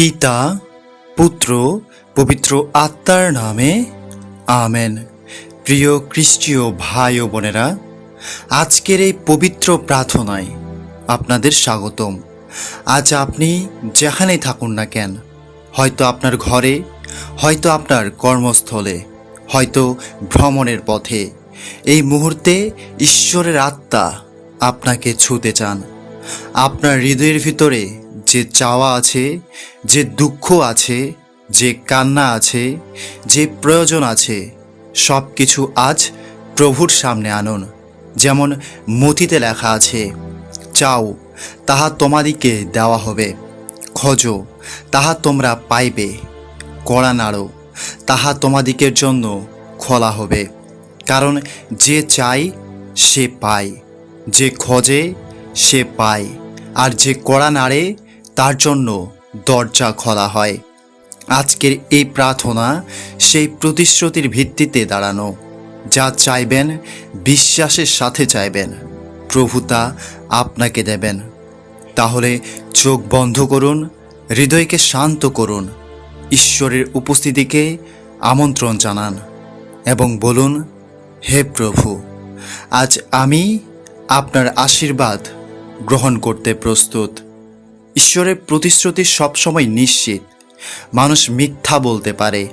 পিতা, পুত্র, পবিত্র আত্মার নামে, আমেন। প্রিয় খ্রিস্টীয় ভাই ও বোনেরা, আজকের এই পবিত্র প্রার্থনায় আপনাদের স্বাগতম। আজ আপনি যেখানেই থাকুন না কেন, হয়তো আপনার ঘরে, হয়তো আপনার কর্মস্থলে, হয়তো ভ্রমণের পথে, এই মুহূর্তে ঈশ্বরের আত্মা আপনাকে ছুতে চান। আপনার হৃদয়ের ভিতরে যে চাওয়া আছে, যে দুঃখ আছে, যে কান্না আছে, যে প্রয়োজন আছে সব কিছু আজ প্রভুর সামনে আনুন। যেমন মতিতে লেখা আছে, চাও, তাহা তোমাদিকে দেওয়া হবে। খোঁজো, তাহা তোমরা পাইবে। কড়া নাড়ো, তাহা তোমাদিকের জন্য খোলা হবে। কারণ যে চাই সে পায়। যে খোঁজে, সে পায়। আর যে কড়া নাড়ে তার জন্য দরজা খোলা হয়। আজকের এই প্রার্থনা সেই প্রতিশ্রুতির ভিত্তিতে দাঁড়ানো, যা চাইবেন, বিশ্বাসের সাথে চাইবেন। প্রভু তা আপনাকে দেবেন। তাহলে চোখ বন্ধ করুন, হৃদয়কে শান্ত করুন, ঈশ্বরের উপস্থিতিকে আমন্ত্রণ জানান এবং বলুন, হে প্রভু, আজ আমি আপনার আশীর্বাদ গ্রহণ করতে প্রস্তুত। ঈশ্বরের প্রতিশ্রুতি সবসময় নিশ্চিত। মানুষ মিথ্যা বলতে পারে,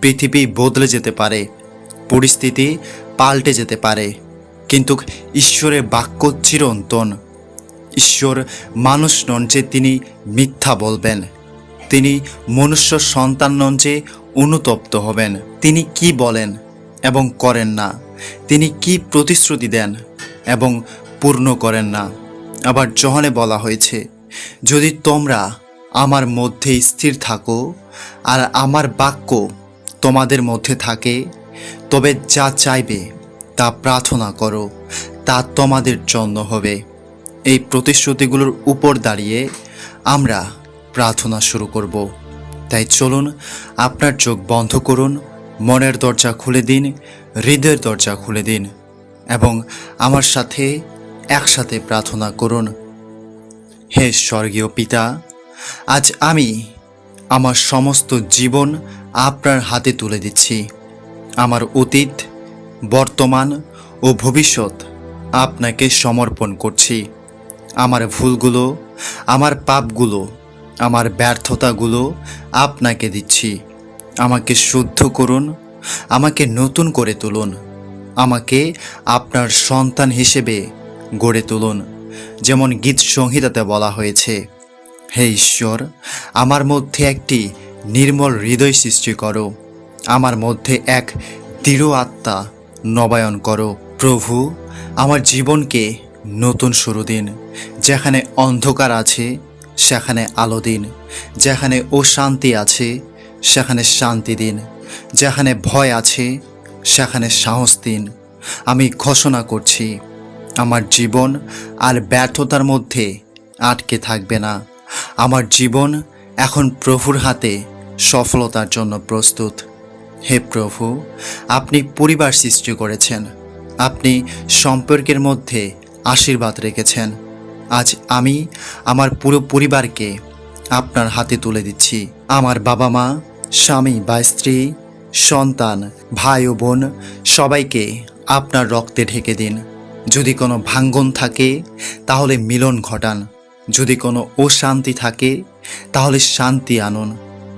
পৃথিবী বদলে যেতে পারে, পরিস্থিতি পাল্টে যেতে পারে। কিন্তু ঈশ্বরের বাক্য চিরন্তন। ঈশ্বর মানুষ নন যে তিনি মিথ্যা বলবেন। তিনি মনুষ্য সন্তান নন যে অনুতপ্ত হবেন। তিনি কি বলেন এবং করেন না। তিনি কি প্রতিশ্রুতি দেন এবং পূর্ণ করেন না। আবার জহনে বলা হয়েছে যদি তোমরা আমার মধ্যে স্থির থাকো আর আমার বাক্য তোমাদের মধ্যে থাকে, তবে যা চাইবে তা প্রার্থনা করো, তা তোমাদের জন্য হবে। এই প্রতিশ্রুতিগুলোর উপর দাঁড়িয়ে আমরা প্রার্থনা শুরু করব। তাই চলুন আপনার চোখ বন্ধ করুন, মনের দরজা খুলে দিন, হৃদয়ের দরজা খুলে দিন এবং আমার সাথে একসাথে প্রার্থনা করুন হে স্বর্গীয় পিতা, আজ আমি আমার সমস্ত জীবন আপনার হাতে তুলে দিচ্ছি। আমার অতীত, বর্তমান ও ভবিষ্যৎ আপনাকে সমর্পণ করছি। আমার ভুলগুলো, আমার পাপগুলো, আমার ব্যর্থতাগুলো আপনাকে দিচ্ছি। আমাকে শুদ্ধ করুন, আমাকে নতুন করে তুলুন, আমাকে আপনার সন্তান হিসেবে গড়ে তুলুন। যেমন গীত সংহিতাতে বলা হয়েছে, হে ঈশ্বর, আমার মধ্যে একটি নির্মল হৃদয় সৃষ্টি করো। আমার মধ্যে এক দৃঢ় আত্মা নবায়ন করো। প্রভু, আমার জীবনকে নতুন শুরু দিন। যেখানে অন্ধকার আছে, সেখানে আলো দিন। যেখানে অশান্তি আছে, সেখানে শান্তি দিন। যেখানে ভয় আছে, সেখানে সাহস দিন। আমি ঘোষণা করছি আমার জীবন আর ব্যর্থতার মধ্যে আটকে থাকবে না। আমার জীবন এখন প্রভুর হাতে সফলতার জন্য প্রস্তুত। হে প্রভু, আপনি পরিবার সৃষ্টি করেছেন। আপনি সম্পর্কের মধ্যে আশীর্বাদ রেখেছেন। আজ আমি আমার পুরো পরিবারকে আপনার হাতে তুলে দিচ্ছি। আমার বাবা মা, স্বামী বা স্ত্রী, সন্তান, ভাই ও বোন, সবাইকে আপনার রক্তে ঢেকে দিন। যদি কোনো ভাঙ্গন থাকে, তাহলে মিলন ঘটান। যদি কোনো অশান্তি থাকে, তাহলে শান্তি আনুন।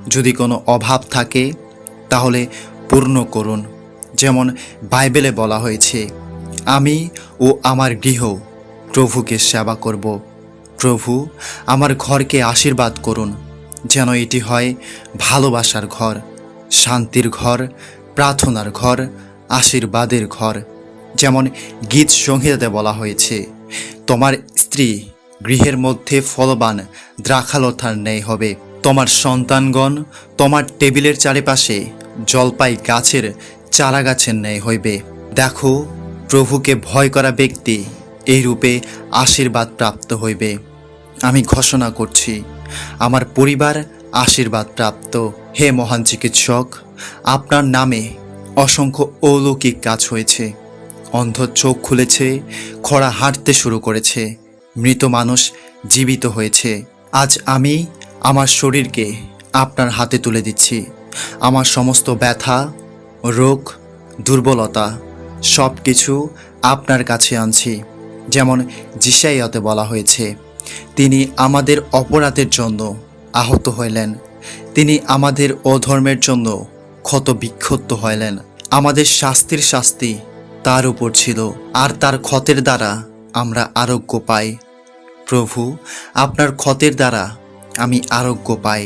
যদি কোনো অভাব থাকে, তাহলে পূর্ণ করুন। যেমন বাইবেলে বলা হয়েছে, আমি ও আমার গৃহ, প্রভুকে সেবা করব। প্রভু আমার ঘরকে আশীর্বাদ করুন, যেন এটি হয় ভালোবাসার ঘর, শান্তির ঘর, প্রার্থনার ঘর, আশীর্বাদের ঘর। যেমন গীত সংহিতাতে বলা হয়েছে, তোমার স্ত্রী গৃহের মধ্যে ফলবান দ্রাক্ষালতার ন্যায় হবে। তোমার সন্তানগণ তোমার টেবিলের চারিপাশে জলপাই গাছের চারা গাছের ন্যায় হইবে। দেখো, প্রভুকে ভয় করা ব্যক্তি এই রূপে আশীর্বাদ প্রাপ্ত হইবে। আমি ঘোষণা করছি, আমার পরিবার আশীর্বাদ প্রাপ্ত। হে মহান চিকিৎসক, আপনার নামে অসংখ্য অলৌকিক কাজ হয়েছে। অন্ধ চোখ খুলেছে, খরা হাঁটতে শুরু করেছে, মৃত মানুষ জীবিত হয়েছে। আজ আমি আমার শরীরকে আপনার হাতে তুলে দিচ্ছি। আমার সমস্ত ব্যথা, রোগ, দুর্বলতা সব কিছু আপনার কাছে আনছি। যেমন জিসাইয়াতে বলা হয়েছে, তিনি আমাদের অপরাধের জন্য আহত হইলেন। তিনি আমাদের অধর্মের জন্য ক্ষত বিক্ষত হইলেন। আমাদের শাস্তির শাস্তি তার উপর ছিল আর তার ক্ষতের দ্বারা আমরা আরোগ্য পাই। প্রভু, আপনার ক্ষতের দ্বারা আমি আরোগ্য পাই।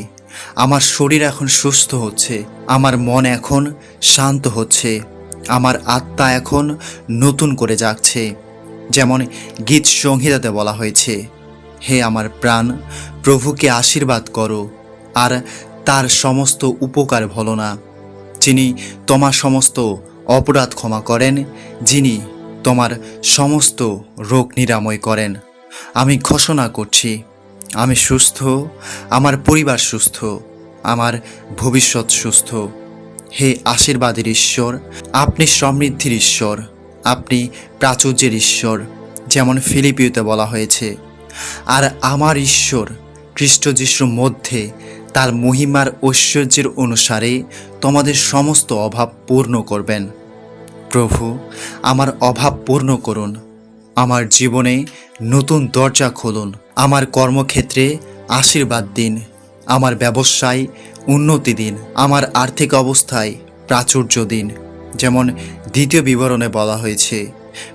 আমার শরীর এখন সুস্থ হচ্ছে, আমার মন এখন শান্ত হচ্ছে, আমার আত্মা এখন নতুন করে জাগছে, যেমন গীত সংহিতাতে বলা হয়েছে, হে আমার প্রাণ, প্রভুকে আশীর্বাদ করো, আর তার সমস্ত উপকার ভলো না, যিনি তোমার সমস্ত অপরাধ ক্ষমা করেন, যিনি তোমার সমস্ত রোগ নিরাময় করেন। আমি ঘোষণা করছি, আমি সুস্থ, আমার পরিবার সুস্থ, আমার ভবিষ্যৎ সুস্থ। হে আশীর্বাদের ঈশ্বর, আপনি সমৃদ্ধির ঈশ্বর, আপনি প্রাচুর্যের ঈশ্বর, যেমন ফিলিপিওতে বলা হয়েছে। আর আমার ঈশ্বর, খ্রিস্ট যিশুর মধ্যে তার মহিমার ঐশ্বর্যের অনুসারে তোমাদের সমস্ত অভাব পূর্ণ করবেন। প্রভু, আমার অভাব পূর্ণ করুন। আমার জীবনে নতুন দরজা খুলুন। আমার কর্মক্ষেত্রে আশীর্বাদ দিন। আমার ব্যবসায় উন্নতি দিন। আমার আর্থিক অবস্থায় প্রাচুর্য দিন। যেমন দ্বিতীয় বিবরণে বলা হয়েছে,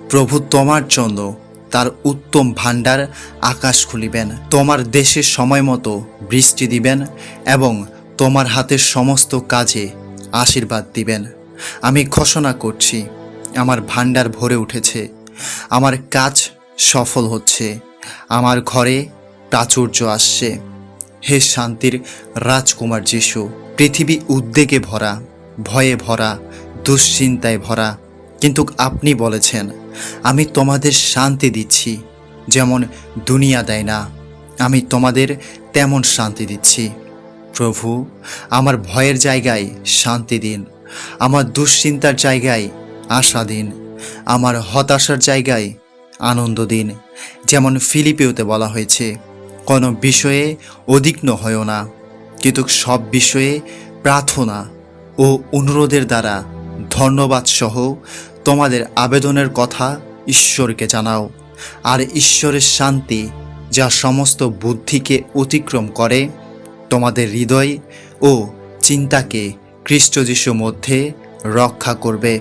প্রভু তোমার জন্য তার উত্তম ভাণ্ডার আকাশ খুলিবেন, তোমার দেশে সময় মতো বৃষ্টি দিবেন এবং তোমার হাতের সমস্ত কাজে আশীর্বাদ দিবেন। আমি ঘোষণা করছি, আমার ভাণ্ডার ভরে উঠেছে, আমার কাজ সফল হচ্ছে, আমার ঘরে প্রাচুর্য আসছে। হে শান্তির রাজকুমার যিশু, পৃথিবী উদ্বেগে ভরা, ভয়ে ভরা, দুশ্চিন্তায় ভরা, কিন্তু আপনি বলেছেন আমি তোমাদের শান্তি দিচ্ছি, যেমন দুনিয়া দেয় না। আমি তোমাদের তেমন শান্তি দিচ্ছি। প্রভু, আমার ভয়ের জায়গায় শান্তি দিন, আমার দুশ্চিন্তার জায়গায় আশা দিন, আমার হতাশার জায়গায় আনন্দ দিন, যেমন ফিলিপিওতে বলা হয়েছে, কোনো বিষয়ে অধিগ্ন হয়েও না, কিন্তু সব বিষয়ে প্রার্থনা ও অনুরোধের দ্বারা ধন্যবাদ সহ তোমাদের আবেদনের কথা ঈশ্বরকে জানাও, আর ঈশ্বরের শান্তি যা সমস্ত বুদ্ধিকে অতিক্রম করে, তোমাদের হৃদয় ও চিন্তাকে খ্রিস্ট যিশুর মধ্যে রক্ষা করবে।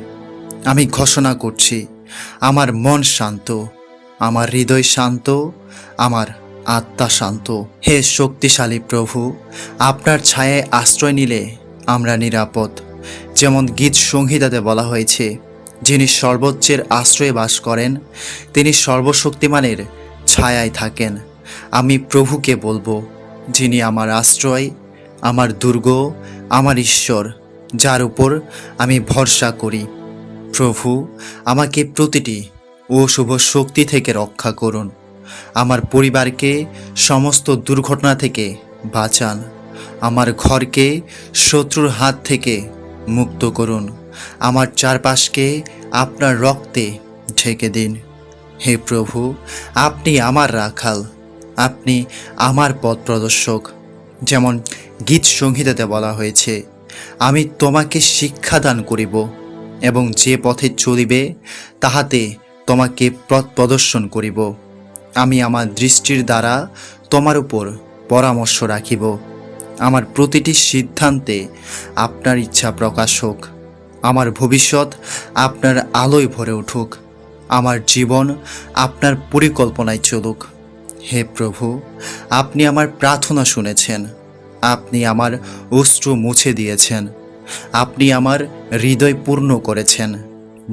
আমি ঘোষণা করছি, আমার মন শান্ত, আমার হৃদয় শান্ত, আমার আত্মা শান্ত। হে শক্তিশালী প্রভু, আপনার ছায়ায় আশ্রয় নিলে আমরা নিরাপদ। যেমন গীত সংহিতাতে বলা হয়েছে যিনি সর্বোচ্চের আশ্রয়ে বাস করেন, তিনি সর্বশক্তিমানের ছায়ায় থাকেন। আমি প্রভুকে বলব, যিনি আমার আশ্রয়, আমার দুর্গ, আমার ঈশ্বর, যার উপর আমি ভরসা করি। প্রভু, আমাকে প্রতিটি অশুভ শক্তি থেকে রক্ষা করুন। আমার পরিবারকে সমস্ত দুর্ঘটনা থেকে বাঁচান। আমার ঘরকে শত্রুর হাত থেকে মুক্ত করুন। আমার চারপাশকে আপনার রক্তে ঢেকে দিন। হে প্রভু, আপনি আমার রাখাল, আপনি আমার পথ প্রদর্শক। যেমন গীত সংহিতাতে বলা হয়েছে, আমি তোমাকে শিক্ষাদান করিব এবং যে পথে চলিবে, তাহাতে তোমাকে পথ প্রদর্শন করিব। আমি আমার দৃষ্টির দ্বারা তোমার উপর পরামর্শ রাখিব। আমার প্রতিটি সিদ্ধান্তে আপনার ইচ্ছা প্রকাশ হোক। আমার ভবিষ্যৎ আপনার আলোয় ভরে উঠুক। আমার জীবন আপনার পরিকল্পনায় চলুক। হে প্রভু, আপনি আমার প্রার্থনা শুনেছেন। আপনি আমার অশ্রু মুছে দিয়েছেন। আপনি আমার হৃদয় পূর্ণ করেছেন।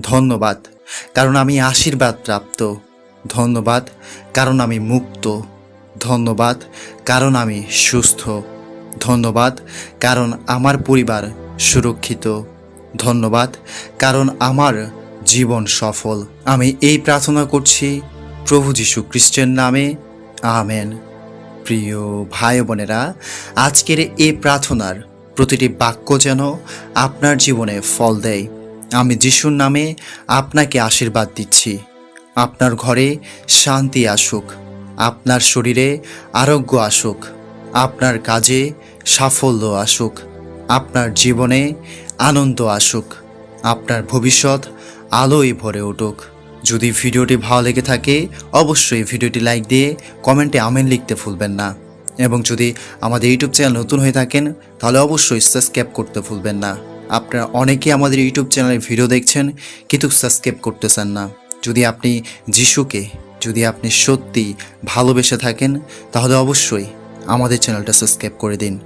ধন্যবাদ, কারণ আমি আশীর্বাদ প্রাপ্ত। ধন্যবাদ, কারণ আমি মুক্ত। ধন্যবাদ, কারণ আমি সুস্থ। ধন্যবাদ, কারণ আমার পরিবার সুরক্ষিত। ধন্যবাদ, কারণ আমার জীবন সফল। আমি এই প্রার্থনা করছি প্রভু যীশু খ্রিস্টের নামে। আমেন। প্রিয় ভাই বোনেরা, আজকের এই প্রার্থনার প্রতিটি বাক্য যেন আপনার জীবনে ফল দেয়। আমি যিশুর নামে আপনাকে আশীর্বাদ দিচ্ছি। আপনার ঘরে শান্তি আসুক, আপনার শরীরে আরোগ্য আসুক, আপনার কাজে সাফল্য আসুক, আপনার জীবনে আনন্দ আসুক। আপনার ভবিষ্যৎ আলোয় ভরে উঠুক। যদি ভিডিওটি ভালো লেগে থাকে, অবশ্যই ভিডিওটি লাইক দিয়ে কমেন্টে আমেন লিখতে ভুলবেন না। এবং যদি আমাদের ইউটিউব চ্যানেল নতুন হয়ে থাকেন, তাহলে অবশ্যই সাবস্ক্রাইব করতে ভুলবেন না। আপনারা অনেকেই আমাদের ইউটিউব চ্যানেলে ভিডিও দেখছেন, কিন্তু সাবস্ক্রাইব করতেছেন না। যদি আপনি যিশুকে, যদি আপনি সত্যি ভালোবেসে থাকেন, তাহলে অবশ্যই আমাদের চ্যানেলটা সাবস্ক্রাইব করে দিন।